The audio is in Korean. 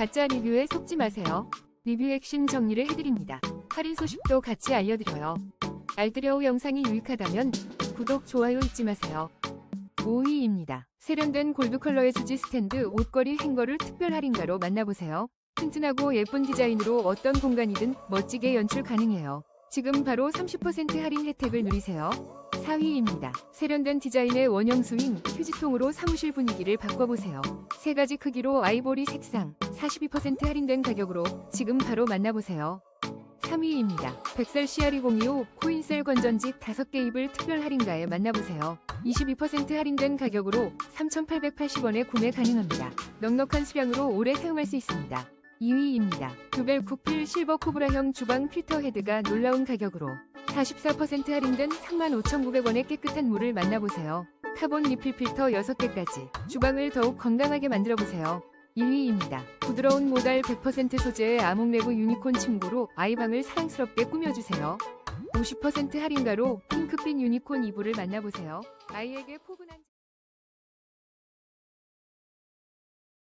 가짜 리뷰에 속지 마세요. 리뷰 핵심 정리를 해드립니다. 할인 소식도 같이 알려드려요. 알뜰여우 영상이 유익하다면 구독, 좋아요 잊지 마세요. 5위입니다. 세련된 골드 컬러의 주지 스탠드 옷걸이 행거를 특별 할인가로 만나보세요. 튼튼하고 예쁜 디자인으로 어떤 공간이든 멋지게 연출 가능해요. 지금 바로 30% 할인 혜택을 누리세요. 4위입니다. 세련된 디자인의 원형 스윙 휴지통으로 사무실 분위기를 바꿔보세요. 세 가지 크기로 아이보리 색상 42% 할인된 가격으로 지금 바로 만나보세요. 3위입니다. 백설 CR2025 코인셀 건전직 5개 입을 특별 할인가에 만나보세요. 22% 할인된 가격으로 3,880원에 구매 가능합니다. 넉넉한 수량으로 오래 사용할 수 있습니다. 2위입니다. 두벨 쿠필 실버 코브라형 주방 필터 헤드가 놀라운 가격으로 44% 할인된 35,900원의 깨끗한 물을 만나보세요. 카본 리필 필터 6개까지 주방을 더욱 건강하게 만들어보세요. 1위입니다. 부드러운 모달 100% 소재의 아몽레브 유니콘 침구로 아이방을 사랑스럽게 꾸며주세요. 50% 할인가로 핑크빛 유니콘 이불을 만나보세요. 아이에게 포근한